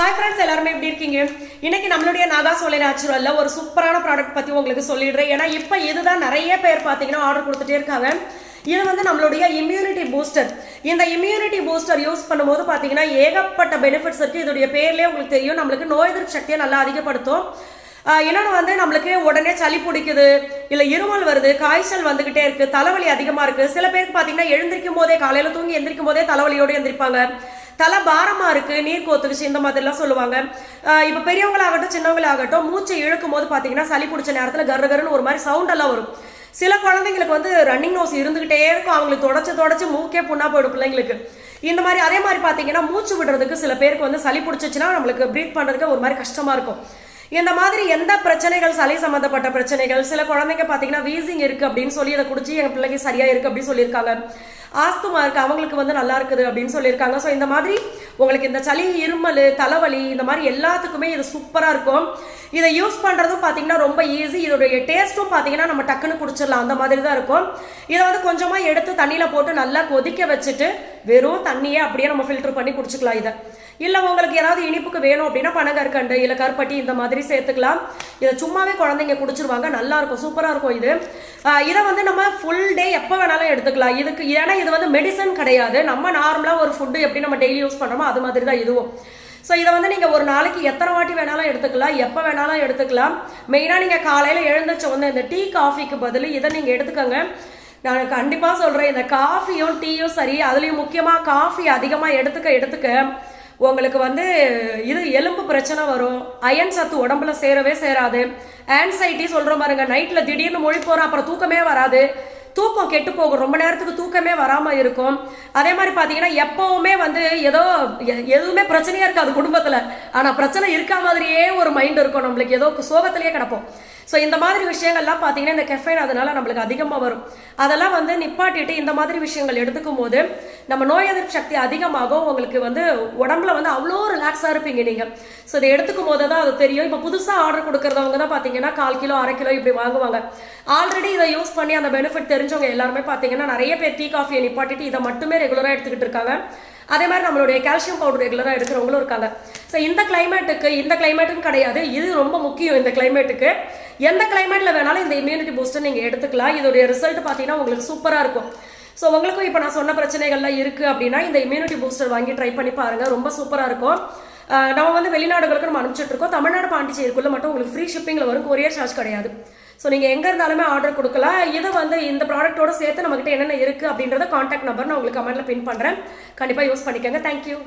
Hi friends எல்லாருமே எப்படி இருக்கீங்க? இன்னைக்கு நம்மளுடைய நாதா சோலை நேச்சுரலில் ஒரு சூப்பரான ப்ராடக்ட் பற்றி உங்களுக்கு சொல்லிடுறேன். ஏன்னா இப்போ இதுதான் நிறைய பேர் பார்த்தீங்கன்னா ஆர்டர் கொடுத்துட்டே இருக்காங்க. இது வந்து நம்மளுடைய இம்யூனிட்டி பூஸ்டர் இந்த இம்யூனிட்டி பூஸ்டர் யூஸ் பண்ணும்போது பார்த்தீங்கன்னா ஏகப்பட்ட பெனிஃபிட்ஸ் இருக்குது இதோடைய பேர்லேயே உங்களுக்கு தெரியும். நம்மளுக்கு நோய் எதிர்ப்பு சக்தியை நல்லா அதிகப்படுத்தும். இன்னொன்று வந்து நம்மளுக்கு உடனே சளி பிடிக்குது இல்லை இருமல் வருது காய்ச்சல் வந்துக்கிட்டே இருக்குது தலைவலி அதிகமாக இருக்குது சில பேருக்கு பார்த்தீங்கன்னா எழுந்திருக்கும் போதே காலையில் தூங்கி எந்திரிக்கும் போதே தலைவலியோடு எந்திரிப்பாங்க. தலை பாரமாக இருக்குது நீர் கோத்துக்குச்சு இந்த மாதிரிலாம் சொல்லுவாங்க. இப்போ பெரியவங்களாகட்டும் சின்னவங்களாகட்டும் மூச்சை இழுக்கும் போது பார்த்தீங்கன்னா சளி பிடிச்ச நேரத்தில் கரு கருன்னு ஒரு மாதிரி சவுண்ட் எல்லாம் வரும். சில குழந்தைங்களுக்கு வந்து ரன்னிங் நோஸ் இருந்துக்கிட்டே இருக்கும். அவங்களுக்கு தொடச்சி தொடச்சி மூக்கே புண்ணா போயிடும் பிள்ளைங்களுக்கு. இந்த மாதிரி அதே மாதிரி பார்த்தீங்கன்னா மூச்சு விடுறதுக்கு சில பேருக்கு வந்து சளி பிடிச்சிச்சுன்னா நம்மளுக்கு ப்ரீத் பண்ணுறதுக்கு ஒரு மாதிரி கஷ்டமாக இருக்கும். இந்த மாதிரி எந்த பிரச்சனைகள் சளி சம்மந்தப்பட்ட பிரச்சனைகள் சில குழந்தைங்க பார்த்தீங்கன்னா வீசிங் இருக்குது அப்படின்னு சொல்லி அதை குடிச்சு எங்கள் பிள்ளைக்கு சரியாக இருக்குது அப்படின்னு சொல்லியிருக்காங்க. ஆஸ்துமா இருக்குது அவங்களுக்கு வந்து நல்லா இருக்குது அப்படின்னு சொல்லியிருக்காங்க. ஸோ இந்த மாதிரி உங்களுக்கு இந்த சளி இருமல் தலைவலி இந்த மாதிரி எல்லாத்துக்குமே இது சூப்பராக இருக்கும். இதை யூஸ் பண்ணுறதும் பார்த்தீங்கன்னா ரொம்ப ஈஸி இதோடைய டேஸ்ட்டும் பார்த்தீங்கன்னா நம்ம டக்குன்னு குடிச்சிடலாம். அந்த மாதிரி தான் இருக்கும். இதை வந்து கொஞ்சமாக எடுத்து தண்ணியில் போட்டு நல்லா கொதிக்க வச்சுட்டு வெறும் தண்ணியே அப்படியே நம்ம ஃபில்டர் பண்ணி குடிச்சுக்கலாம் இதை. இல்லை உங்களுக்கு ஏதாவது இனிப்புக்கு வேணும் அப்படின்னா பனங்கற்கண்டு இல்லை கருப்பட்டி இந்த மாதிரி சேர்த்துக்கலாம். இதை சும்மாவே குழந்தைங்க குடிச்சிருவாங்க நல்லா இருக்கும் சூப்பராக இருக்கும் இது. இதை வந்து நம்ம ஃபுல் டே எப்போ வேணாலும் எடுத்துக்கலாம். இதுக்கு ஏன்னா இது வந்து மெடிசன் கிடையாது. நம்ம நார்மலாக ஒரு ஃபுட்டு எப்படி நம்ம டெய்லி யூஸ் பண்ணுறோமோ அது மாதிரி தான் இதுவும். ஸோ இதை வந்து நீங்கள் ஒரு நாளைக்கு எத்தனை வாட்டி வேணாலும் எடுத்துக்கலாம் எப்போ வேணாலும் எடுத்துக்கலாம். மெயினாக நீங்கள் காலையில் எழுந்திரிச்ச வந்து இந்த டீ காஃபிக்கு பதில் இதை நீங்கள் எடுத்துக்கோங்க. நான் கண்டிப்பாக சொல்கிறேன் இந்த காஃபியும் டீயும் சரி அதுலேயும் முக்கியமாக காஃபி அதிகமாக எடுத்துக்க எடுத்துக்க உங்களுக்கு வந்து இது எலும்பு பிரச்சனை வரும். அயன் சத்து உடம்புல சேரவே சேராது. ஆன்சைட்டி சொல்கிற பாருங்க நைட்டில் திடீர்னு மொழி போகிறோம் அப்புறம் தூக்கமே வராது. தூக்கம் கெட்டு போகும். ரொம்ப நேரத்துக்கு தூக்கமே வராமல் இருக்கும். அதே மாதிரி பார்த்தீங்கன்னா எப்பவுமே வந்து ஏதோ எ- எதுவுமே பிரச்சனையாக இருக்காது குடும்பத்தில். ஆனால் பிரச்சனை இருக்கா மாதிரியே ஒரு மைண்ட் இருக்கும். நம்மளுக்கு ஏதோ சோகத்திலேயே கிடப்போம். ஸோ இந்த மாதிரி விஷயங்கள்லாம் பார்த்தீங்கன்னா இந்த கெஃபைன் அதனால நம்மளுக்கு அதிகமாக வரும். அதெல்லாம் வந்து நிப்பாட்டிட்டு இந்த மாதிரி விஷயங்கள் எடுத்துக்கும் போது நம்ம நோய் எதிர்ப்பு சக்தி அதிகமாகும். உங்களுக்கு வந்து உடம்புல வந்து அவ்வளோ ரிலாக்ஸாக இருப்பீங்க நீங்கள் ஸோ இதை எடுத்துக்கும் போது தான் அது தெரியும். இப்போ புதுசாக ஆர்டர் கொடுக்குறவங்க தான் பார்த்தீங்கன்னா கால் கிலோ அரை கிலோ இப்படி வாங்குவாங்க. ஆல்ரெடி இதை யூஸ் பண்ணி அந்த பெனிஃபிட் தெரிஞ்சவங்க எல்லாருமே பார்த்தீங்கன்னா நிறைய பேர் டீ காஃபியை நிப்பாட்டிட்டு இதை மட்டுமே ரெகுலராக எடுத்துக்கிட்டு இருக்காங்க. அதே மாதிரி நம்மளுடைய கால்சியம் பவுடர் ரெகுலராக எடுக்கிறவங்களும் இருக்காங்க. ஸோ இந்த கிளைமேட்டுக்கு இந்த கிளைமேட்டுன்னு கிடையாது. இது ரொம்ப முக்கியம் இந்த கிளைமேட்டுக்கு எந்த கிளைமேட்டில் வேணாலும் இந்த இம்யூனிட்டி பூஸ்டர் நீங்கள் எடுத்துக்கலாம். இதோடைய ரிசல்ட் பார்த்தீங்கன்னா உங்களுக்கு சூப்பராக இருக்கும். ஸோ உங்களுக்கும் இப்போ நான் சொன்ன பிரச்சனைகள்லாம் இருக்குது அப்படின்னா இந்த இம்யூனிட்டி பூஸ்டர் வாங்கி ட்ரை பண்ணி பாருங்கள் ரொம்ப சூப்பராக இருக்கும். நம்ம வந்து வெளிநாடுகளுக்கு நம்ம அனுப்பிச்சிட்ருக்கோம் தமிழ்நாடு பாண்டிச்சேரிக்குள்ளே மட்டும் உங்களுக்கு ஃப்ரீ ஷிப்பிங்கில் வரும். கொரியர் சார்ஜ் கிடையாது. ஸோ நீங்கள் எங்கே இருந்தாலுமே ஆர்டர் கொடுக்கலாம். இது வந்து இந்த ப்ராடக்ட்டோட சேர்த்து நம்மகிட்ட என்னென்ன இருக்குது அப்படின்றத காண்டாக்ட் நம்பர் நான் உங்களுக்கு கமெண்ட்டில் பின் பண்ணுறேன் கண்டிப்பாக யூஸ் பண்ணிக்கோங்க. தேங்க்யூ